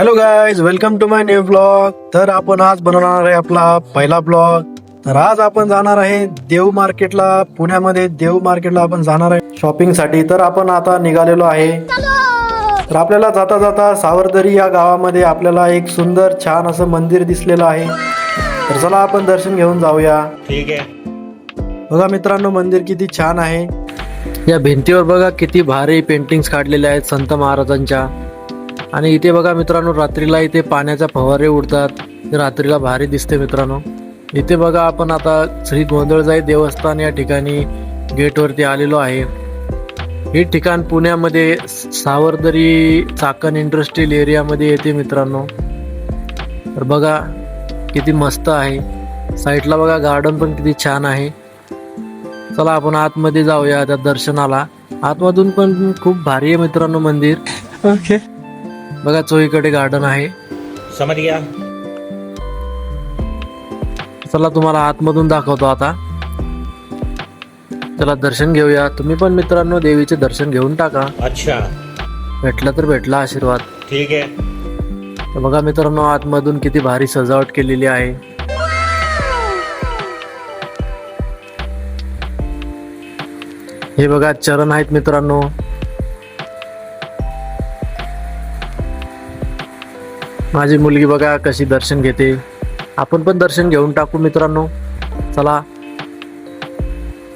Hello guys welcome to my new blog तर आपण आज बनवणार आहे आपला पहिला ब्लॉग तर आज आपण जाणार आहे देव मार्केटला पुण्यामध्ये देव मार्केटला आपण जाणार आहे शॉपिंगसाठी. तर आपण आता निघालेलो आहे. तर आपल्याला जाता जाता सावरदरी या गावामध्ये आपल्याला एक सुंदर छान असं मंदिर दिसलेलं आहे. तर चला आपण दर्शन घेऊन जाऊया. ठीक है बघा मित्रांनो मंदिर किती छान आहे. या भिंतीवर बघा किती भारी पेंटिंग्स काढलेल्या आहेत संत महाराजांच्या. आणि इथे बघा मित्रांनो रात्रीला इथे पाण्याच्या फवारे उडतात. रात्रीला भारी दिसते मित्रांनो. इथे बघा आपण आता श्री गोंधळजाई देवस्थान या ठिकाणी गेटवरती आलेलो आहे. हे ठिकाण पुण्यामध्ये सावरदरी चाकण इंडस्ट्रियल एरियामध्ये येते मित्रांनो. तर बघा किती मस्त आहे. साईडला बघा गार्डन पण किती छान आहे. चला आपण आतमध्ये जाऊया त्या दर्शनाला. आतमधून पण खूप भारी आहे मित्रांनो मंदिर. ओके बघा चोहीकडे गार्डन आहे. समझ गया चला तुम्हाला आतमधून दाखवतो आता. चला दर्शन घेऊया. तुम्ही पण मित्रांनो देवीचे दर्शन घेऊन टाका. अच्छा. भेटला तर भेटला आशीर्वाद. ठीक है तर बघा मित्रांनो आतमधून किती भारी सजावट केलेली आहे. हे बघा चरण आहेत मित्रांनो. माझी मुलगी बघा कशी दर्शन घेते. आपण पण दर्शन घेऊन टाकू मित्रांनो. चला.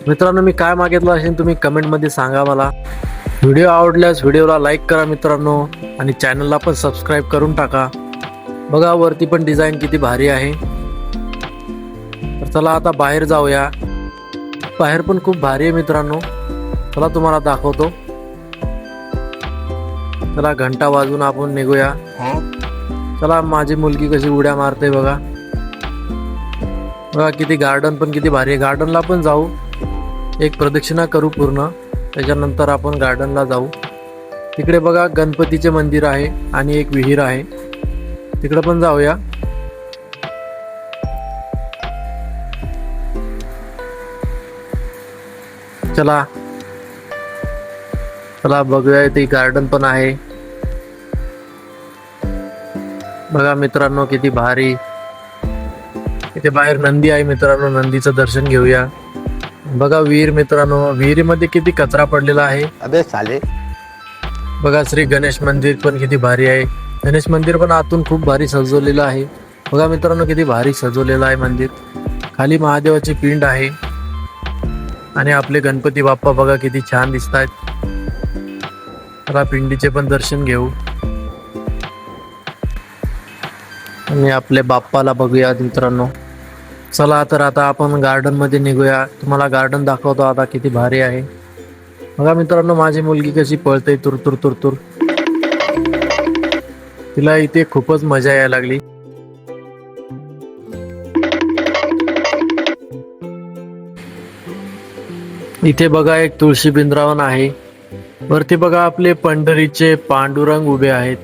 मित्रांनो मी काय मागितलं असेल तुम्ही कमेंटमध्ये सांगा मला. व्हिडिओ आवडल्यास व्हिडिओला लाईक करा मित्रांनो आणि चॅनलला पण सबस्क्राईब करून टाका. बघा वरती पण डिझाईन किती भारी आहे. तर चला आता बाहेर जाऊया. बाहेर पण खूप भारी आहे मित्रांनो. चला तुम्हाला दाखवतो. चला घंटा वाजून आपण निघूया. चला माझी मुलगी कशी उड्या मारते बघा. बघा किती गार्डन पण किती भारी आहे. गार्डनला पण जाऊ. एक प्रदक्षिणा करू पूर्ण. त्याच्यानंतर आपण गार्डनला जाऊ. तिकडे बघा गणपतीचे मंदिर आहे आणि एक विहीर आहे. तिकडे पण जाऊया. चला. चला बघूया ते गार्डन पण आहे. बघा मित्रांनो किती भारी. इथे बाहेर नंदी आहे मित्रांनो नंदीचं दर्शन घेऊया. बघा विहीर मित्रांनो विहिरीमध्ये किती कचरा पडलेला आहे. अबे साले. बघा श्री गणेश मंदिर पण किती भारी आहे. गणेश मंदिर पण आतून खूप भारी सजवलेलं आहे. बघा मित्रांनो किती भारी सजवलेलं आहे मंदिर. खाली महादेवाची पिंड आहे. आणि आपले गणपती बाप्पा बघा किती छान दिसत आहेत पिंडीचे पण दर्शन घेऊ. आणि आपल्या बाप्पाला बघूया मित्रांनो. चला तर आता आपण गार्डनमध्ये निघूया. तुम्हाला गार्डन दाखवतो आता किती भारी आहे. बघा मित्रांनो माझी मुलगी कशी पळते तुर तुर तुर तुर. तिला इथे खूपच मजा यायला लागली. इथे बघा एक तुळशी बिंद्रावन आहे. वरती बघा आपले पंढरीचे पांडुरंग उभे आहेत.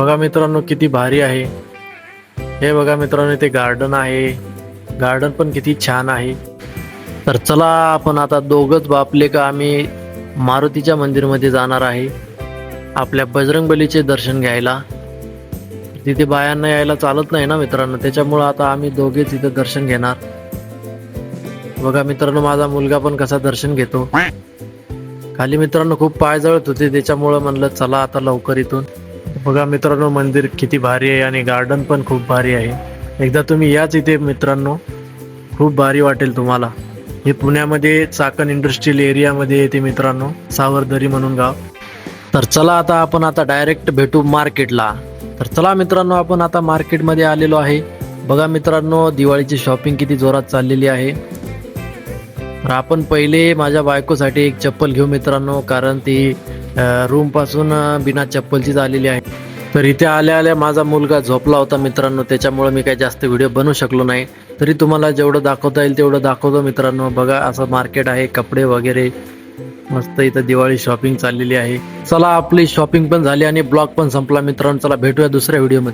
बघा मित्रांनो किती भारी आहे. हे बघा मित्रांनो इथे गार्डन आहे. गार्डन पण किती छान आहे. तर चला आपण आता दोघंच बापले का आम्ही मारुतीच्या मंदिरमध्ये जाणार आहे. आपल्या बजरंगबलीचे दर्शन घ्यायला. तिथे बायांना यायला चालत नाही ना मित्रांनो त्याच्यामुळं आता आम्ही दोघेच तिथे दर्शन घेणार. बघा मित्रांनो माझा मुलगा पण कसा दर्शन घेतो. खाली मित्रांनो खूप पाय जळत होते त्याच्यामुळं म्हणलं चला आता लवकर इथून. बघा मित्रांनो मंदिर किती भारी आहे आणि गार्डन पण खूप भारी आहे. एकदा तुम्ही याच इथे मित्रांनो खूप भारी वाटेल तुम्हाला. हे पुण्यामध्ये चाकण इंडस्ट्रियल एरियामध्ये येते मित्रांनो सावरदरी म्हणून गाव. तर चला आता आपण आता डायरेक्ट भेटू मार्केटला तर चला मित्रांनो आपण आता मार्केटमध्ये आलेलो आहे. बघा मित्रांनो दिवाळीची शॉपिंग किती जोरात चाललेली आहे. तर आपण पहिले माझ्या बायकोसाठी एक चप्पल घेऊ मित्रांनो कारण ती रूमपासून बिना चप्पलचीच आलेली आहे. तर इथे आल्या आल्या माझा मुलगा झोपला होता मित्रांनो त्याच्यामुळे मी काही जास्त व्हिडिओ बनवू शकलो नाही. तरी तुम्हाला जेवढं दाखवता येईल तेवढं दाखवतो मित्रांनो. बघा असं मार्केट आहे कपडे वगैरे. मस्त इथं दिवाळी शॉपिंग चाललेली आहे. चला आपली शॉपिंग पण झाली आणि ब्लॉग पण संपला मित्रांनो. चला भेटूया दुसऱ्या व्हिडिओमध्ये